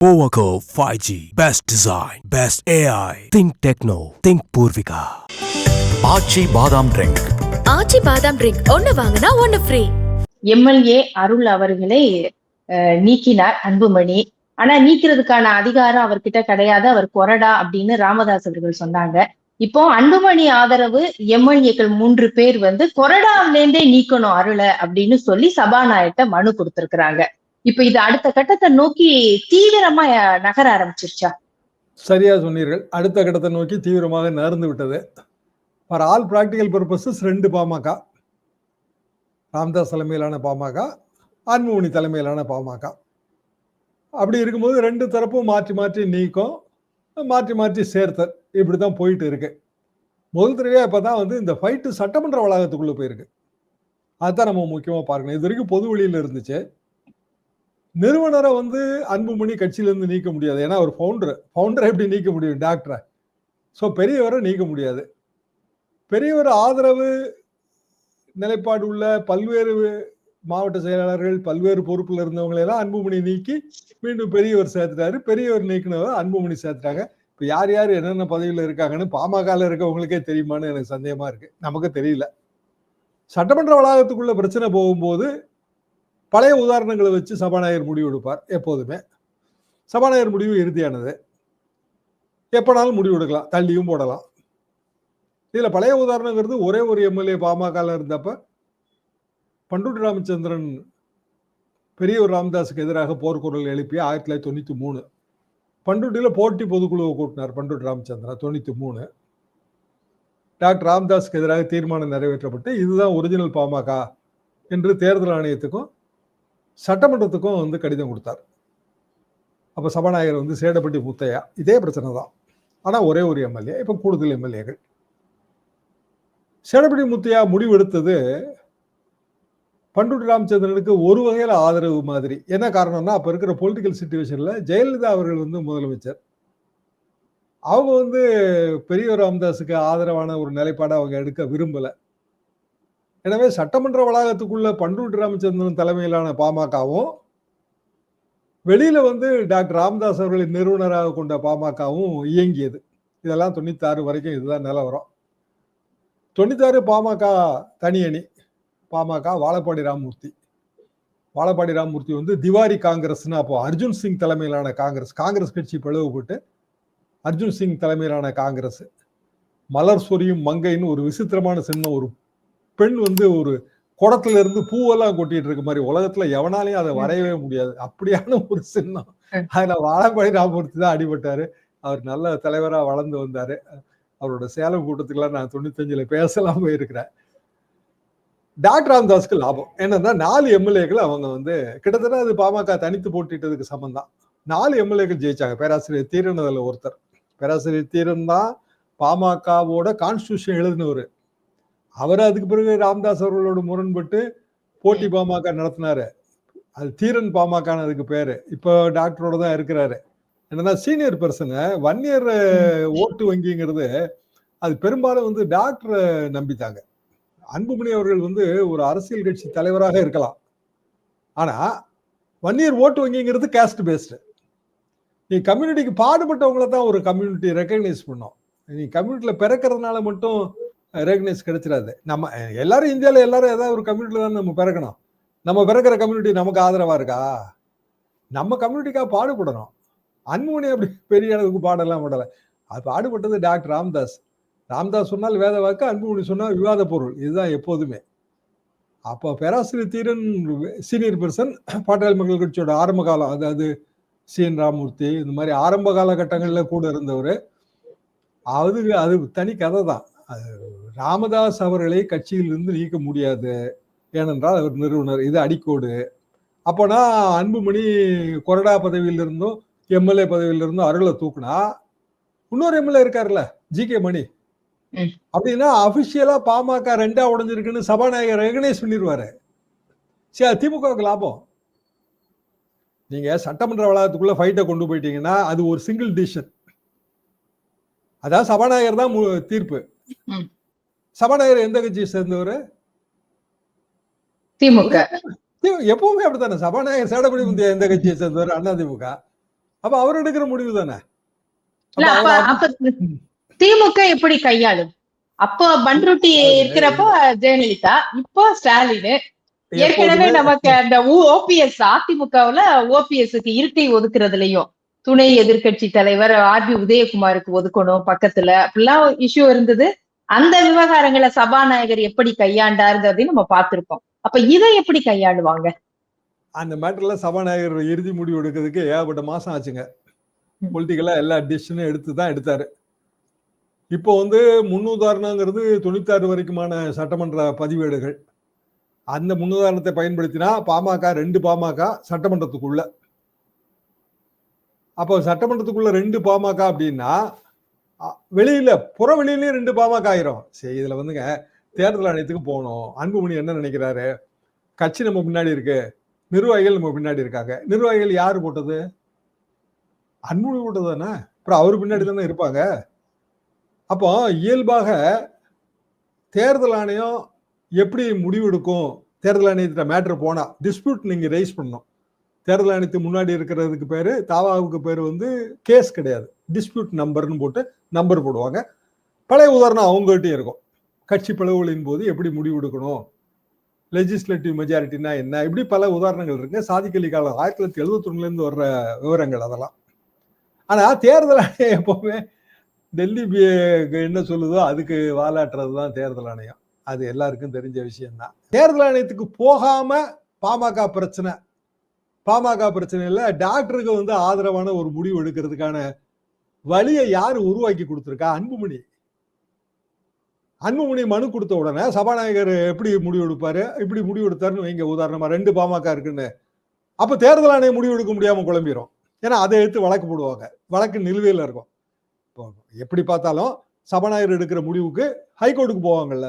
Powaco 5G. Best design. Best AI. Think Techno. Think Purvika. ஆச்சி பாதாம் drink ஆச்சி பாதாம் drink ஒன்னு வாங்கினா ஒன்னு ஃப்ரீ எம்எல்ஏ அருள் அவர்களை நீக்கினார் அன்புமணி ஆனா நீக்கிறதுக்கான அதிகாரம் அவர்கிட்ட கிடையாது அவர் கொறடா அப்படின்னு ராமதாஸ் அவர்கள் சொன்னாங்க இப்போ அன்புமணி ஆதரவு எம்எல்ஏக்கள் மூன்று பேர் வந்து கொறடாவில இருந்தே நீக்கணும் அருளை அப்படின்னு சொல்லி சபாநாயகர்கிட்ட மனு கொடுத்திருக்கிறாங்க இப்ப இது அடுத்த கட்டத்தை நோக்கி தீவிரமா நகர ஆரம்பிச்சிருச்சா? சரியா சொன்னீர்கள். அடுத்த கட்டத்தை நோக்கி தீவிரமாக நகர்ந்து விட்டது. ஃபார் ஆல் ப்ராக்டிக்கல் பர்பஸஸ் ரெண்டு பாமக. ராம்தாஸ் தலைமையிலான பாமக அன்புமணி தலைமையிலான பாமக. அப்படி இருக்கும்போது ரெண்டு தரப்பும் மாற்றி மாற்றி நீக்கம் மாற்றி மாற்றி சேர்த்தல். இப்படி தான் போயிட்டு இருக்கு. முதல் தடவையாக இப்போ தான் வந்து இந்த ஃபைட்டு சட்டமன்ற வளாகத்துக்குள்ளே போயிருக்கு. அதுதான் நம்ம முக்கியமாக பார்க்கணும். இது வரைக்கும் பொது வழியில் இருந்துச்சு. நிறுவனரை வந்து அன்புமணி கட்சியிலேருந்து நீக்க முடியாது. ஏன்னா அவர் ஃபவுண்டர் ஃபவுண்டரை எப்படி நீக்க முடியும்? டாக்டரை ஸோ பெரியவரை நீக்க முடியாது. பெரியவர் ஆதரவு நிலைப்பாடு உள்ள பல்வேறு மாவட்ட செயலாளர்கள் பல்வேறு பொறுப்பில் இருந்தவங்களெல்லாம் அன்புமணி நீக்கி மீண்டும் பெரியவர் சேர்த்துட்டாரு. பெரியவர் நீக்கினவர் அன்புமணி சேர்த்துட்டாங்க. இப்போ யார் யார் என்னென்ன பதவியில் இருக்காங்கன்னு பாமகவில் இருக்கவங்களுக்கே தெரியுமான்னு எனக்கு சந்தேகமாக இருக்குது நமக்கு தெரியல. சட்டமன்ற வளாகத்துக்குள்ள பிரச்சனை போகும்போது பழைய உதாரணங்களை வச்சு சபாநாயகர் முடிவு எடுப்பார் எப்போதுமே. சபாநாயகர் முடிவு இறுதியானது. எப்போனாலும் முடிவு எடுக்கலாம் தள்ளியும் போடலாம். இதில் பழைய உதாரணங்கிறது ஒரே ஒரு எம்எல்ஏ பாமகவில் இருந்தப்ப பண்டுட்டி ராமச்சந்திரன் பெரியவர் ராமதாஸுக்கு எதிராக போர்க்குரல் எழுப்பி ஆயிரத்தி தொள்ளாயிரத்தி தொண்ணூற்றி மூணு பண்டூட்டியில் போட்டி பொதுக்குழுவை கூட்டினார் பண்டுட்டி ராமச்சந்திரன் தொண்ணூற்றி மூணு. டாக்டர் ராமதாஸுக்கு எதிராக தீர்மானம் நிறைவேற்றப்பட்டு இதுதான் ஒரிஜினல் பாமக என்று தேர்தல் ஆணையத்துக்கும் சட்டமன்றத்துக்கும் வந்து கடிதம் கொடுத்தார். அப்போ சபாநாயகர் வந்து சேடப்பட்டி முத்தையா இதே பிரச்சனை தான். ஆனால் ஒரே ஒரு எம்எல்ஏ இப்போ கூடுதல் எம்எல்ஏகள். சேடப்பட்டி முத்தையா முடிவெடுத்தது பண்டுட்டி ராமச்சந்திரனுக்கு ஒரு வகையில் ஆதரவு மாதிரி. என்ன காரணம்னா அப்போ இருக்கிற பொலிட்டிக்கல் சுச்சுவேஷனில் ஜெயலலிதா அவர்கள் வந்து முதலமைச்சர். அவங்க வந்து பெரியவர் ராமதாஸுக்கு ஆதரவான ஒரு நிலைப்பாடை அவங்க எடுக்க விரும்பலை. எனவே சட்டமன்ற வளாகத்துக்குள்ள பண்டூட்டி ராமச்சந்திரன் தலைமையிலான பாமகவும் வெளியில வந்து டாக்டர் ராமதாஸ் அவர்களின் நிறுவனராக கொண்ட பாமகவும் இயங்கியது. இதெல்லாம் தொண்ணூத்தாறு வரைக்கும் இதுதான் நிலவரம். தொண்ணூத்தாறு பாமக தனி அணி பாமக வாழப்பாடி ராமமூர்த்தி. வாழப்பாடி ராமமூர்த்தி வந்து திவாரி காங்கிரஸ்னு அப்போ அர்ஜுன் சிங் தலைமையிலான காங்கிரஸ் காங்கிரஸ் கட்சி பிளவுபட்டு அர்ஜுன் சிங் தலைமையிலான காங்கிரஸ். மலர் சொரியும் மங்கைன்னு ஒரு விசித்திரமான சின்னம் ஒரு பெண் வந்து ஒரு குடத்துல இருந்து பூவெல்லாம் கொட்டிட்டு இருக்க மாதிரி உலகத்துல எவனாலையும் அதை வரையவே முடியாது. அப்படியான ஒரு சின்னம். அதுல வாழப்பாடி ராமமூர்த்தி தான் அடிபட்டாரு. அவர் நல்ல தலைவரா வளர்ந்து வந்தாரு. அவரோட சேலம் கூட்டத்துக்குலாம் நான் தொண்ணூத்தஞ்சுல பேசலாம் போயிருக்கிறேன் டாக்டர் ராமதாஸ்க்கு லாபம். என்னன்னா நாலு எம்எல்ஏக்கள் அவங்க வந்து கிட்டத்தட்ட அது பாமக தனித்து போட்டிட்டதுக்கு சமம் தான். நாலு எம்எல்ஏக்கள் ஜெயிச்சாங்க. பேராசிரியர் தீரன் அதுல ஒருத்தர். பேராசிரியர் தீரன் தான் பாமகவோட கான்ஸ்டியூஷன் எழுதினவர். அவர் அதுக்கு பிறகு ராமதாஸ் அவர்களோட முரண்பட்டு போட்டி பாமக நடத்தினாரு. அது தீரன் பாமக அதுக்கு பேரு. இப்போ டாக்டரோட தான் இருக்கிறாரு. என்னன்னா சீனியர் பர்சனை ஒன் இயர் ஓட்டு வங்கிங்கிறது அது பெரும்பாலும் வந்து டாக்டரை நம்பித்தாங்க. அன்புமணி அவர்கள் வந்து ஒரு அரசியல் கட்சி தலைவராக இருக்கலாம். ஆனா ஒன் இயர் ஓட்டு வங்கிங்கிறது கேஸ்ட் பேஸ்டு நீ கம்யூனிட்டிக்கு பாடுபட்டவங்கள தான் ஒரு கம்யூனிட்டி ரெக்கக்னைஸ் பண்ணோம். நீ கம்யூனிட்டியில பிறக்கிறதுனால மட்டும் ரெகனைஸ் கிடைச்சிடாது நம்ம எல்லாரும் இந்தியாவில் எல்லாரும் ஏதாவது ஒரு கம்யூனிட்டியில் தான் நம்ம பிறக்கணும். நம்ம பிறக்கிற கம்யூனிட்டி நமக்கு ஆதரவாக இருக்கா? நம்ம கம்யூனிட்டிக்காக பாடுபடணும். அன்புமணி அப்படி பெரிய அளவுக்கு பாடலாம் பாடலை. அது பாடுபட்டது டாக்டர் ராம்தாஸ். ராம்தாஸ் சொன்னால் வேத வாக்கு அன்புமணி சொன்னால் விவாத பொருள். இதுதான் எப்போதுமே. அப்போ பேராசிரியர் தீரன் சீனியர் பர்சன் பாட்டாளி மக்கள் கட்சியோட ஆரம்ப காலம் அதாவது சி. என். ராமூர்த்தி இந்த மாதிரி ஆரம்ப காலகட்டங்களில் கூட இருந்தவர். அது அது தனி கதை தான் ராமதாஸ் அவர்களை கட்சியிலிருந்து நீக்க முடியாது. ஏனென்றால் அவர் நிறுவனர் இது அடிக்கோடு. அப்போனா அன்புமணி கொறடா பதவியில் இருந்தும் எம்எல்ஏ பதவியில் இருந்தும் அருளை தூக்குனா இன்னொரு எம்எல்ஏ இருக்காருல்ல ஜி கே மணி. அப்படின்னா அபிஷியலா பாமக ரெண்டா உடைஞ்சிருக்குன்னு சபாநாயகர் ரெகனைஸ் பண்ணிடுவாரு சரி திமுகவுக்கு லாபம். நீங்க சட்டமன்ற வளாகத்துக்குள்ள ஃபைட்டை கொண்டு போயிட்டீங்கன்னா அது ஒரு சிங்கிள் டிசிஷன் அதான் சபாநாயகர் தான் தீர்ப்பு. சபாநாயகர் எந்த கட்சியை சேர்ந்தவர்? திமுக. எப்பவுமே அப்படித்தானே? சபாநாயகர் சேடபடி முந்தைய எந்த கட்சியை சேர்ந்தவர்? அதிமுக அப்ப அவர் எடுக்கிற முடிவு தானே? இல்ல அப்ப அப்ப திமுக எப்படி கையாளும்? அப்போ பன்ருட்டி இருக்கிறப்ப ஜெயலலிதா இப்போ ஸ்டாலின். ஏற்கனவே நமக்கு அந்த ஓபிஎஸ் அதிமுகவுல ஓபிஎஸ்க்கு இருக்கை ஒதுக்குறதுலயும். துணை எதிர்க்கட்சி தலைவர் ஆர் பி உதயகுமாருக்கு ஒதுக்கணும் பக்கத்துல. அப்படிலாம் இஷ்யூ இருந்தது. அந்த விவகாரங்களை சபாநாயகர் எப்படி கையாண்டாருங்கிறதையும் நம்ம பார்த்திருக்கோம் அப்ப இதை எப்படி கையாளுவாங்க? அந்த மேட்டர்ல சபாநாயகர் இறுதி முடிவு எடுக்கிறதுக்கு ஏகப்பட்ட மாசம் ஆச்சுங்க. பொலிட்டிக்கலா எல்லா டிசிஷனும் எடுத்து தான் எடுத்தாரு. இப்போ வந்து முன்னுதாரணங்கிறது தொண்ணூத்தாறு வரைக்குமான சட்டமன்ற பதிவேடுகள். அந்த முன்னுதாரணத்தை பயன்படுத்தினா பாமக ரெண்டு பாமக சட்டமன்றத்துக்குள்ள. அப்போ சட்டமன்றத்துக்குள்ள ரெண்டு பாமக அப்படின்னா வெளியில புற வெளியிலயும் ரெண்டு பாமக ஆயிரும். சரி இதுல வந்துங்க தேர்தல் ஆணையத்துக்கு போகணும். அன்புமணி என்ன நினைக்கிறாரு? கட்சி நம்ம பின்னாடி இருக்கு. நிர்வாகிகள் நம்ம பின்னாடி இருக்காங்க. நிர்வாகிகள் யாரு போட்டது? அன்புமணி போட்டது தானே அப்புறம் அவர் பின்னாடி தானே இருப்பாங்க. அப்போ இயல்பாக தேர்தல் ஆணையம் எப்படி முடிவெடுக்கும்? தேர்தல் ஆணையத்திட்ட மேட்ரு போனால் டிஸ்பியூட் நீங்கள் ரைஸ் பண்ணணும். தேர்தல் ஆணையத்துக்கு முன்னாடி இருக்கிறதுக்கு பேர் தாவாவுக்கு பேர் வந்து கேஸ் கிடையாது. டிஸ்பியூட் நம்பர்னு போட்டு நம்பர் போடுவாங்க. பழைய உதாரணம் அவங்ககிட்டயும் இருக்கும். கட்சி பிளவுகளின் போது எப்படி முடிவெடுக்கணும் லெஜிஸ்லேட்டிவ் மெஜாரிட்டினா என்ன? இப்படி பல உதாரணங்கள் இருக்கு. சாதிக்கலி காலம் ஆயிரத்தி தொள்ளாயிரத்தி எழுபத்தொன்னுலேருந்து வர்ற விவரங்கள் அதெல்லாம். ஆனால் தேர்தல் ஆணையம் எப்போவுமே டெல்லி என்ன சொல்லுதோ அதுக்கு வாலாட்டுறது தான் தேர்தல் ஆணையம். அது எல்லாருக்கும் தெரிஞ்ச விஷயம்தான். தேர்தல் ஆணையத்துக்கு போகாமல் பாமக பிரச்சனை பாமக பிரச்சனை டாக்டருக்கு வந்து ஆதரவான ஒரு முடிவு எடுக்கிறதுக்கான வழியை யார் உருவாக்கி கொடுத்துருக்கா? அன்புமணி. அன்புமணி மனு கொடுத்த உடனே சபாநாயகர் எப்படி முடிவு எடுப்பாரு? இப்படி முடிவு எடுத்தாருன்னு வைங்க. உதாரணமா ரெண்டு பாமக இருக்குன்னு. அப்ப தேர்தல் ஆணையம் முடிவு எடுக்க முடியாம குழம்பிரும். ஏன்னா அதை எடுத்து வழக்கு போடுவாங்க. வழக்கு நிலுவையில் இருக்கும். இப்போ எப்படி பார்த்தாலும் சபாநாயகர் எடுக்கிற முடிவுக்கு ஹைகோர்ட்டுக்கு போவாங்கல்ல.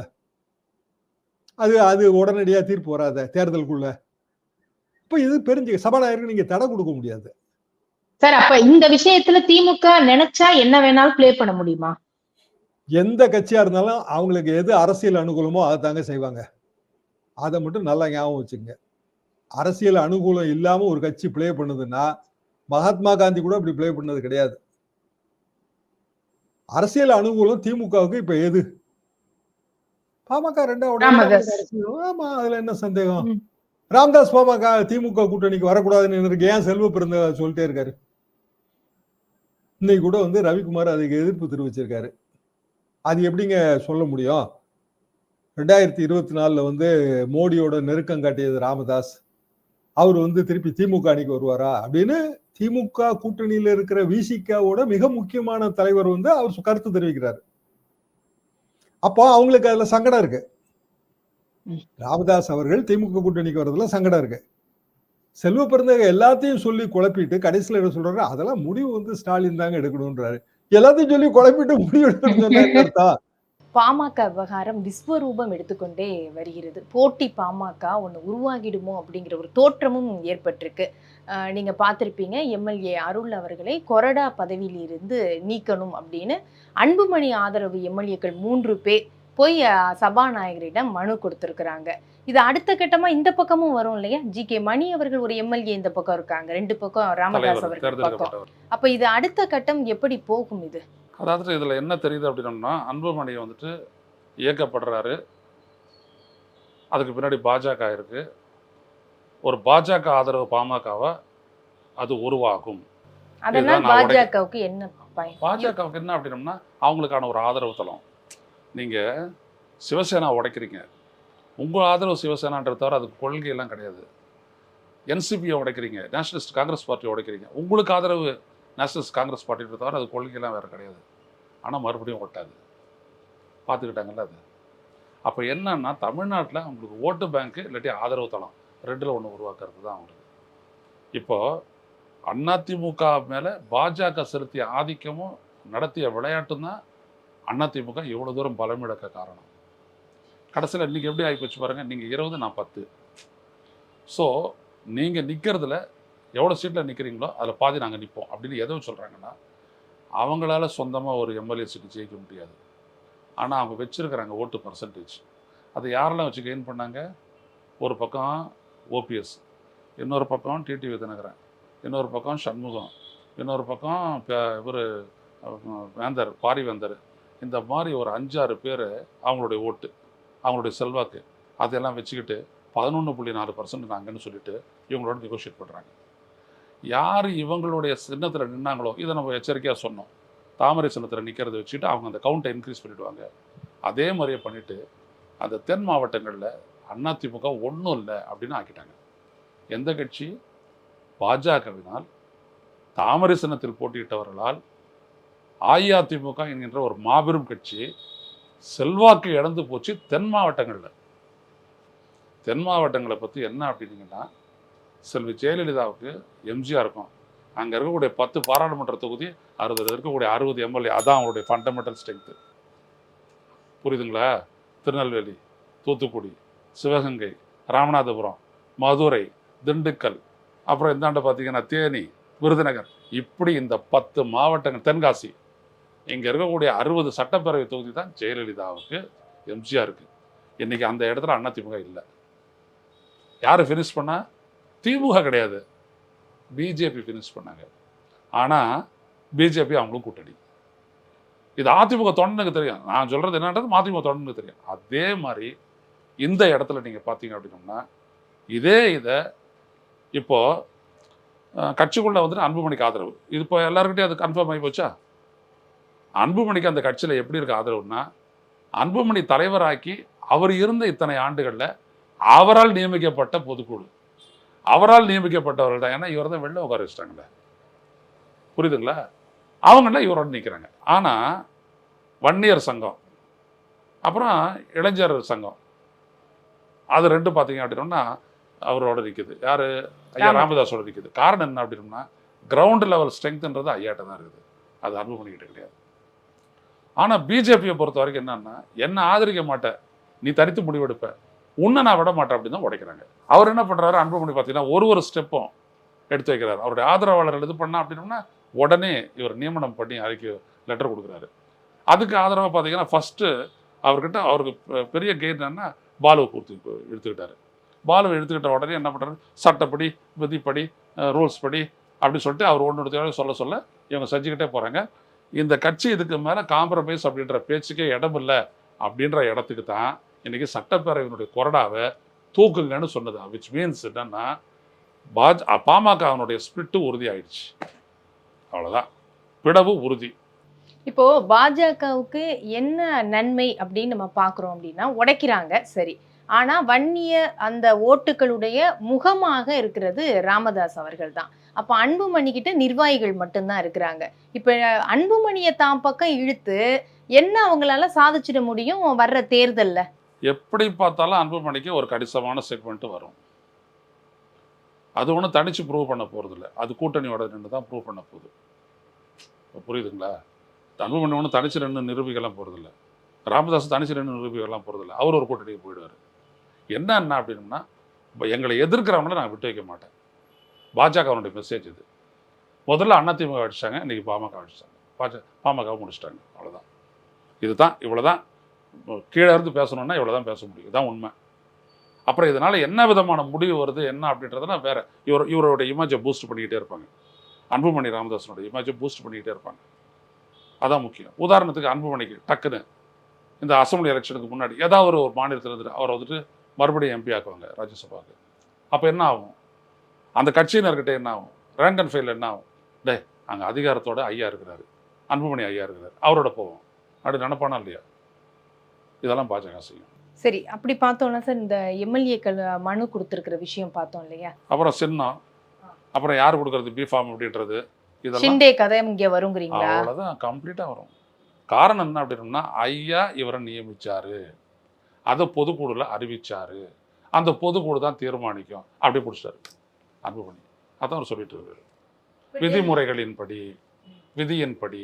அது அது உடனடியாக தீர்ப்பு வராத தேர்தலுக்குள்ள. இப்ப இது பெருஞ்சு சபாநாயகருக்கு நீங்க தடை கொடுக்க முடியாது. சார் அப்ப இந்த விஷயத்துல திமுக நினைச்சா என்ன வேணாலும் ப்ளே பண்ண முடியுமா? எந்த கட்சியா இருந்தாலும் அவங்களுக்கு எது அரசியல் அனுகூலமோ அதை தாங்க செய்வாங்க. அதை மட்டும் நல்லா ஞாபகம் வச்சுங்க அரசியல் அனுகூலம் இல்லாம ஒரு கட்சி ப்ளே பண்ணுதுன்னா மகாத்மா காந்தி கூட அப்படி ப்ளே பண்ணது கிடையாது. அரசியல் அனுகூலம் திமுகவுக்கு இப்ப எது? பாமக ரெண்டாவது. ஆமா அதுல என்ன சந்தேகம். ராம்தாஸ் பாமக திமுக கூட்டணிக்கு வரக்கூடாதுன்னு இருக்கு ஏன் செல்வ பிறந்த சொல்லிட்டே இருக்காரு? இன்னைக்கு கூட வந்து ரவிக்குமார் அதுக்கு எதிர்ப்பு தெரிவிச்சிருக்காரு. அது எப்படிங்க சொல்ல முடியும்? ரெண்டாயிரத்தி இருபத்தி நாலில் வந்து மோடியோட நெருக்கம் காட்டியது ராமதாஸ். அவர் வந்து திருப்பி திமுக அணிக்கு வருவாரா அப்படின்னு திமுக கூட்டணியில் இருக்கிற விசிகாவோட மிக முக்கியமான தலைவர் வந்து அவர் கருத்து தெரிவிக்கிறார். அப்போ அவங்களுக்கு அதில் சங்கடம் இருக்கு. ராமதாஸ் அவர்கள் திமுக கூட்டணிக்கு வரதுல சங்கடம் இருக்கு. செல்வ பிறந்தக எல்லாத்தையும் சொல்லி குழப்பிட்டு கடைசியில என்ன சொல்றாரு? அதெல்லாம் முடிவு வந்து ஸ்டாலின் தாங்க எடுக்கணும்ன்றாரு. எல்லாத்தையும் சொல்லி குழப்பிட்டு முடிவு எடுக்கணும்னு பாமக விவகாரம் விஸ்வரூபம் எடுத்துக்கொண்டே வருகிறது. போட்டி பாமக ஒன்று உருவாகிடுமோ அப்படிங்கிற ஒரு தோற்றமும் ஏற்பட்டிருக்கு. நீங்கள் நீங்க எம்எல்ஏ அருள் அவர்களை கொரடா பதவியிலிருந்து நீக்கணும் அப்படின்னு அன்புமணி ஆதரவு எம்எல்ஏக்கள் மூன்று பேர் போய் சபாநாயகரிடம் மனு கொடுத்திருக்கிறாங்க. இது அடுத்த கட்டமா இந்த பக்கமும் வரும் இல்லையா? ஜி. கே. மணி அவர்கள் ஒரு எம்எல்ஏ இந்த பக்கம் இருக்காங்க. ரெண்டு பக்கம் ராமதாஸ் அவர்கள் பக்கம். அப்ப இது அடுத்த கட்டம் எப்படி போகும் இது? அதாவது இதுல என்ன தெரியுது அப்படின்னம்னா அன்புமணி வந்துட்டு இயக்கப்படுறாரு. அதுக்கு பின்னாடி பாஜக இருக்கு. ஒரு பாஜக ஆதரவு பாமகவா அது உருவாகும். உடைக்க- பாஜகவுக்கு என்ன பாஜகவுக்கு என்ன அப்படின்னம்னா அவங்களுக்கான ஒரு ஆதரவு தளம். நீங்கள் சிவசேனா உடைக்கிறீங்க. உங்கள் ஆதரவு சிவசேனான்ற தவிர அதுக்கு கொள்கையெல்லாம் கிடையாது. என்சிபியை உடைக்கிறீங்க நேஷனலிஸ்ட் காங்கிரஸ் பார்ட்டியை உடைக்கிறீங்க. உங்களுக்கு ஆதரவு நேஷனலிஸ்ட் காங்கிரஸ் பார்ட்டின்ற தவிர அது கொள்கையெல்லாம் வேறு கிடையாது. ஆனால் மறுபடியும் ஒட்டாது பார்த்துக்கிட்டாங்கல்ல அது. அப்போ என்னன்னா தமிழ்நாட்டில் உங்களுக்கு ஓட்டு பேங்க்கு இல்லாட்டி ஆதரவு தளம் ரெண்டில் ஒன்று உருவாக்குறது தான் அவங்களுக்கு. இப்போது அதிமுக மேலே பாஜக செலுத்திய ஆதிக்கமும் நடத்திய விளையாட்டும் தான் அதிமுக இவ்வளோ தூரம் பலமிழக்க காரணம்? கடைசியில் இன்றைக்கி எப்படி ஆகிப்போச்சு பாருங்கள் நீங்கள் இருபது நான் பத்து. ஸோ நீங்கள் நிற்கிறதுல எவ்வளோ சீட்டில் நிற்கிறீங்களோ அதில் பாதி நாங்கள் நிற்போம் அப்படின்னு எதுவும் சொல்கிறாங்கன்னா அவங்களால சொந்தமாக ஒரு எம்எல்ஏ சீட்டு ஜெயிக்க முடியாது. ஆனால் அவங்க வச்சுருக்கிறாங்க ஓட்டு பர்சன்டேஜ் அதை யாரெல்லாம் வச்சு கெயின் பண்ணாங்க? ஒரு பக்கம் ஓபிஎஸ் இன்னொரு பக்கம் டிடிவி தினகரன் இன்னொரு பக்கம் சண்முகம் இன்னொரு பக்கம் இவர் வேந்தர் பாரி வேந்தர் இந்த மாதிரி ஒரு அஞ்சாறு பேர் அவங்களுடைய ஓட்டு அவங்களுடைய செல்வாக்கு அதையெல்லாம் வச்சுக்கிட்டு பதினொன்று புள்ளி நாலு பர்சன்ட் நாங்கன்னு சொல்லிட்டு இவங்களோட நெகோஷியேட் பண்ணுறாங்க யார் இவங்களுடைய சின்னத்தில் நின்னாங்களோ இதை நம்ம எச்சரிக்கையாக சொன்னோம். தாமரை சின்னத்தில் நிற்கிறத வச்சுட்டு அவங்க அந்த கவுண்ட்டை இன்க்ரீஸ் பண்ணிடுவாங்க. அதே மாதிரியே பண்ணிவிட்டு அந்த தென் மாவட்டங்களில் அதிமுக ஒன்றும் இல்லை அப்படின்னு ஆக்கிட்டாங்க. எந்த கட்சி? பாஜகவினால் தாமரை சின்னத்தில் போட்டியிட்டவர்களால் அஇஅதிமுக என்கின்ற ஒரு மாபெரும் கட்சி செல்வாக்கு இழந்து போச்சு தென் மாவட்டங்களில். தென் மாவட்டங்களை பற்றி என்ன அப்படின்னீங்கன்னா செல்வி ஜெயலலிதாவுக்கு எம்ஜிஆர் இருக்கும். அங்கே இருக்கக்கூடிய பத்து பாராளுமன்ற தொகுதி அறுபது இருக்கக்கூடிய அறுபது எம்எல்ஏ அதான் அவருடைய ஃபண்டமெண்டல் ஸ்ட்ரென்த்து புரியுதுங்களா? திருநெல்வேலி தூத்துக்குடி சிவகங்கை ராமநாதபுரம் மதுரை திண்டுக்கல் அப்புறம் இந்தாண்ட பார்த்தீங்கன்னா தேனி விருதுநகர். இப்படி இந்த பத்து மாவட்டங்கள் தென்காசி இங்கே இருக்கக்கூடிய அறுபது சட்டப்பேரவை தொகுதி தான் ஜெயலலிதாவுக்கு எம்ஜிஆருக்கு இன்னைக்கு அந்த இடத்துல அண்ணா திமுக இல்லை. யார் ஃபினிஷ் பண்ணா? திமுக கிடையாது. பிஜேபி ஃபினிஷ் பண்ணாங்க. ஆனால் பிஜேபி அவங்களும் கூட்டணி. இது அதிமுக தொண்டனுக்கு தெரியும். நான் சொல்றது என்னன்றது அதிமுக தொண்டனுக்கு தெரியும். அதே மாதிரி இந்த இடத்துல நீங்கள் பார்த்தீங்க அப்படின்னோம்னா இதே இதை இப்போ கட்சிக்குள்ளே கட்சிக்குள்ள வந்துட்டு அன்புமணிக்கு ஆதரவு. இது இப்போ எல்லாருக்கிட்டையும் அது கன்ஃபார்ம் ஆகி போச்சா? அன்புமணிக்கு அந்த கட்சியில் எப்படி இருக்கு ஆதரவுன்னா அன்புமணி தலைவராக்கி அவர் இருந்த இத்தனை ஆண்டுகளில் அவரால் நியமிக்கப்பட்ட பொதுக்குழு. அவரால் நியமிக்கப்பட்டவர்கள் தான். ஏன்னா இவர் தான் வெளில உட்கார வச்சிட்டாங்களே புரியுதுங்களா? அவங்களாம் இவரோட நிற்கிறாங்க ஆனால் வன்னியர் சங்கம் அப்புறம் இளைஞர் சங்கம் அது ரெண்டும் பார்த்தீங்க அப்படின்னோம்னா அவரோட நிற்குது யார்? ஐயா. ராமதாஸோட நிற்குது காரணம் என்ன அப்படின்னோம்னா கிரவுண்ட் லெவல் ஸ்ட்ரென்த்ன்றது ஐயாட்ட தான் இருக்குது. அது அன்புமணிக்கிட்ட கிடையாது. ஆனால் பிஜேபியை பொறுத்த வரைக்கும் என்னன்னா என்ன ஆதரிக்க மாட்டேன் நீ தனித்து முடிவெடுப்ப. உன்னை நான் விட மாட்டேன் அப்படின்னு தான் உடைக்கிறாங்க. அவர் என்ன பண்ணுறாரு அன்புமணி பார்த்தீங்கன்னா ஒரு ஒரு ஸ்டெப்பும் எடுத்து வைக்கிறார். அவருடைய ஆதரவாளர்கள் இது பண்ணா அப்படின்னா உடனே இவர் நியமனம் பண்ணி அறிக்கை லெட்டர் கொடுக்குறாரு. அதுக்கு ஆதரவாக பார்த்தீங்கன்னா ஃபஸ்ட்டு அவர்கிட்ட அவருக்கு பெ- பெரிய கெயின் என்னன்னா பாலுவை கொடுத்து எடுத்துக்கிட்டாரு. பாலுவை எடுத்துக்கிட்ட உடனே என்ன பண்ணுறாரு சட்டப்படி விதிப்படி ரூல்ஸ் படி அப்படின்னு சொல்லிட்டு அவர் ஒன்று சொல்ல சொல்ல இவங்க செஞ்சுக்கிட்டே போகிறாங்க இந்த கட்சி இதுக்கு மேலே காம்ப்ரமைஸ் அப்படின்ற பேச்சுக்கே இடம் இல்லை அப்படின்ற இடத்துக்கு தான் இன்றைக்கி சட்டப்பேரவையினுடைய கொறடாவை தூக்குங்கன்னு சொன்னது. விச் மீன்ஸ் என்னன்னா பாஜ் பாமக அவனுடைய ஸ்பிரிட்டு உறுதி ஆயிடுச்சு அவ்வளோதான் பிளவு உறுதி. இப்போ பாஜகவுக்கு என்ன நன்மை அப்படின்னு நம்ம பார்க்குறோம் அப்படின்னா உடைக்கிறாங்க சரி. ஆனால் வன்னிய அந்த ஓட்டுகளுடைய முகமாக இருக்கிறது ராமதாஸ் அவர்கள் தான். அப்போ அன்புமணி கிட்ட நிர்வாகிகள் மட்டும்தான் இருக்கிறாங்க. இப்போ அன்புமணியை தான் பக்கம் இழுத்து என்ன அவங்களால சாதிச்சிட முடியும் வர்ற தேர்தலில்? எப்படி பார்த்தாலும் அன்புமணிக்கு ஒரு கணிசமான செக்மெண்ட் வரும். அது ஒன்றும் தனிச்சு ப்ரூவ் பண்ண போகிறதில்ல அது கூட்டணியோட நின்று தான் ப்ரூவ் பண்ண போகுது. புரியுதுங்களா? அன்புமணி ஒன்றும் தனிச்சு ரெண்டு நிரூபிக்கலாம் போகிறதில்ல ராமதாஸ் தனிச்சு ரெண்டு நிரூபிக்கலாம் போகிறதில்ல அவர் ஒரு கூட்டணிக்கு போயிடுவார். என்ன என்ன அப்படின்னா இப்போ எங்களை எதிர்க்கிறவங்கள நான் விட்டு வைக்க மாட்டேன். பாஜகவனுடைய மெசேஜ் இது. முதல்ல அதிமுக அடிச்சாங்க இன்னைக்கு பாமக அடிச்சாங்க. பாஜக பாமக முடிச்சிட்டாங்க. அவ்வளோதான் இதுதான் இவ்வளோதான் கீழே இருந்து பேசணுன்னா இவ்வளோ தான் பேச முடியும். இதுதான் உண்மை. அப்புறம் இதனால் என்ன விதமான முடிவு வருது என்ன அப்படின்றதுனா வேற. இவர் இவரோட இமேஜை பூஸ்ட் பண்ணிக்கிட்டே இருப்பாங்க. அன்புமணி ராமதாசனோட இமேஜை பூஸ்ட் பண்ணிக்கிட்டே இருப்பாங்க. அதான் முக்கியம். உதாரணத்துக்கு அன்புமணிக்கு டக்குன்னு இந்த அசம்பிளி எலெக்ஷனுக்கு முன்னாடி ஏதாவது ஒரு ஒரு மாநிலத்தில் இருந்துட்டு அவரை வந்துட்டு மறுபடியும் எம்பி ஆக்குவாங்க ராஜ்யசபாவுக்கு. அப்போ என்ன ஆகும்? அந்த கட்சியினர்கிட்ட என்ன ஆகும்? ரேங்க் அண்ட் ஃபைல் என்ன ஆகும்? டே அங்கே அதிகாரத்தோட ஐயா இருக்கிறாரு. அன்புமணி ஐயா இருக்கிறாரு. அவரோட போவோம். அப்படி நினைப்பானா இல்லையா? இதெல்லாம் பாஜக செய்யும். சரி அப்படி பார்த்தோம்னா சார் இந்த எம்எல்ஏக்கள் மனு கொடுத்துருக்கிற விஷயம் பார்த்தோம் இல்லையா? அப்புறம் சின்னம். அப்புறம் யார் கொடுக்கறது பிஃபார்ம் அப்படின்றது? இதெல்லாம் கதை இங்க வருங்கிறீங்களா? அவ்வளோதான் கம்ப்ளீட்டாக வரும். காரணம் என்ன அப்படின்னா ஐயா இவரை நியமிச்சாரு. அதை பொதுக்குழுல அறிவிச்சாரு. அந்த பொதுக்குழு தான் தீர்மானிக்கும். அப்படியே பிடிச்சிட்டாரு. அன்புமணி அதான் அவர் சொல்லிட்டு இருக்காரு. விதிமுறைகளின்படி விதியின்படி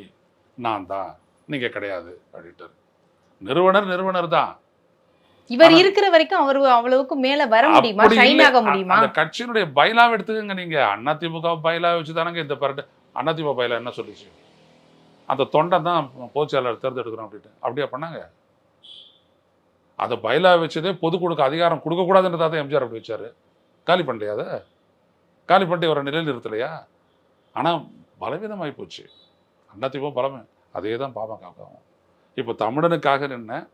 நான் தான் நீங்க கிடையாது அப்படின்ட்டாரு. நிறுவனர் நிறுவனர் தான். இவர் இருக்கிற வரைக்கும் அவர் அவ்வளவுக்கு மேல வர முடியுமா? ஷைன். ஆக முடியுமா? அந்த கட்சியினுடைய பைலாவை எடுத்துக்கங்க நீங்க. அதிமுக பைலா வச்சு தானங்க இந்த பரட்டு. அதிமுக பைலா என்ன சொல்லுச்சு? அந்த தொண்டை தான் பொதுச்செயலாளர் தேர்ந்தெடுக்கிறோம் அப்படின்ட்டு. அப்படியா பண்ணாங்க? அதை பைலா வச்சதே பொதுக்குழுக்கு அதிகாரம் கொடுக்கக்கூடாதுன்றதா தான் எம்ஜிஆர் அப்படி வச்சாரு. காலி பண்ணலையா அதை? காலி பண்ணிட்டு வர நிலையில் இருத்தலையா? ஆனால் பலவீனமாகி போச்சு. அண்ணாத்தையும் பலமே அதே தான் பாமகவும் இப்போ தமிழனுக்காக நின்ன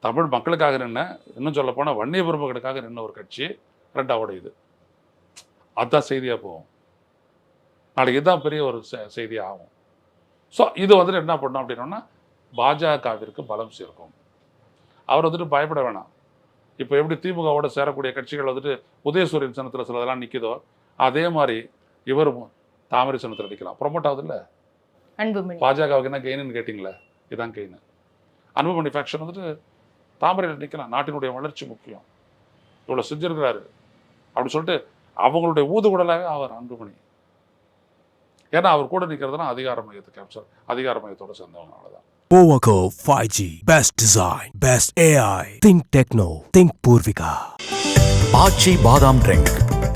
தமிழ் மக்களுக்காக நின்ன இன்னும் சொல்ல போனால் வன்னிய பெருமக்களுக்காக நின்ன ஒரு கட்சி ரெண்டாவோட இது. அதுதான் செய்தியாக போகும். நாளைக்கு இதுதான் பெரிய ஒரு செ- ஆகும். ஸோ இது வந்துட்டு என்ன பண்ணோம் அப்படின்னோம்னா பாஜகவிற்கு பலம் சேர்க்கும். அவர் வந்துட்டு பயப்பட வேணாம். இப்போ எப்படி திமுகவோட சேரக்கூடிய கட்சிகள் வந்துட்டு உதயசூரியன் சனத்தில் சிலதெல்லாம் நிற்குதோ அதே மாதிரி இவரும் தாமரை சின்னத்தில் நிற்கலாம் ப்ரொமோட் ஆகுது இல்லை அன்புமணி பாஜகவுக்கு என்ன கெயின்னு கேட்டிங்களே இதான் கெயின் அன்புமணி ஃபேக்ஷன் வந்துட்டு தாமரையில் நிற்கலாம் நாட்டினுடைய வளர்ச்சி முக்கியம் இவ்வளோ செஞ்சிருக்கிறாரு அப்படின்னு சொல்லிட்டு அவங்களுடைய ஊதுகுடலாகவே அவர் அன்புமணி ஏன்னா அவர் கூட நிற்கிறதுனா அதிகார மையத்தை கேப்சர் அதிகார மையத்தோட சேர்ந்தவங்களால தான் Powaco 5G. Best design. Best AI. Think techno. Think Purvika. ஆச்சி பாதாம் ட்ரிங்க்